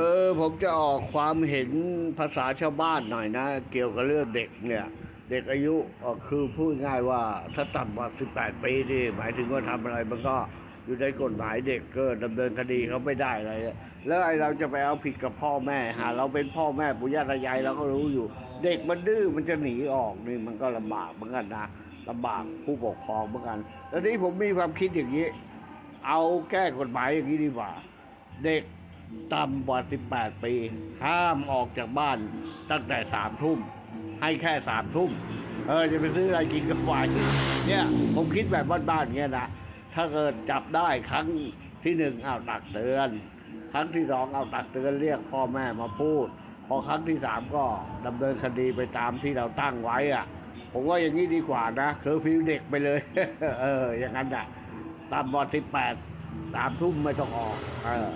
เออ ผมจะออกความเห็นภาษาชาวบ้านหน่อยนะ เกี่ยวกับเรื่องเด็กเนี่ย เด็กอายุอ่อคือพูดง่ายว่าถ้าต่ำกว่า 18 ปีนี่หมายถึงว่าทำอะไรมันก็อยู่ในกฎหมายเด็กก็ดำเนินคดีเขาไม่ได้อะไร แล้วไอ้เราจะไปเอาผิดกับพ่อแม่หาเราเป็นพ่อแม่ปุย่าตายายเราก็รู้อยู่ เด็กมันดื้อมันจะหนีออกนี่มันก็ลำบากเหมือนกันนะลำบากผู้ปกครองเหมือนกันแล้วนี้ผมมีความคิดอย่างนี้ เอาแก้กฎหมายอย่างนี้ดีกว่า เด็ก ต่ำกว่า 18 ปี ห้ามออกจากบ้านตั้งแต่สามทุ่ม ให้แค่สามทุ่ม เออ จะไปซื้ออะไรกินกับไฟเนี่ย ผมคิดแบบบ้านๆเงี้ยนะ ถ้าเกิดจับได้ครั้งที่หนึ่งเอาตักเตือน ครั้งที่สองเอาตักเตือนเรียกพ่อแม่มาพูด พอครั้งที่สามก็ดำเนินคดีไปตามที่เราตั้งไว้อะผมว่าอย่างนี้ดีกว่านะเคอร์ฟิวเด็กไปเลย เออ อย่างนั้นอะตามบอสิบแปดสามทุ่มไม่ต้องออก เออ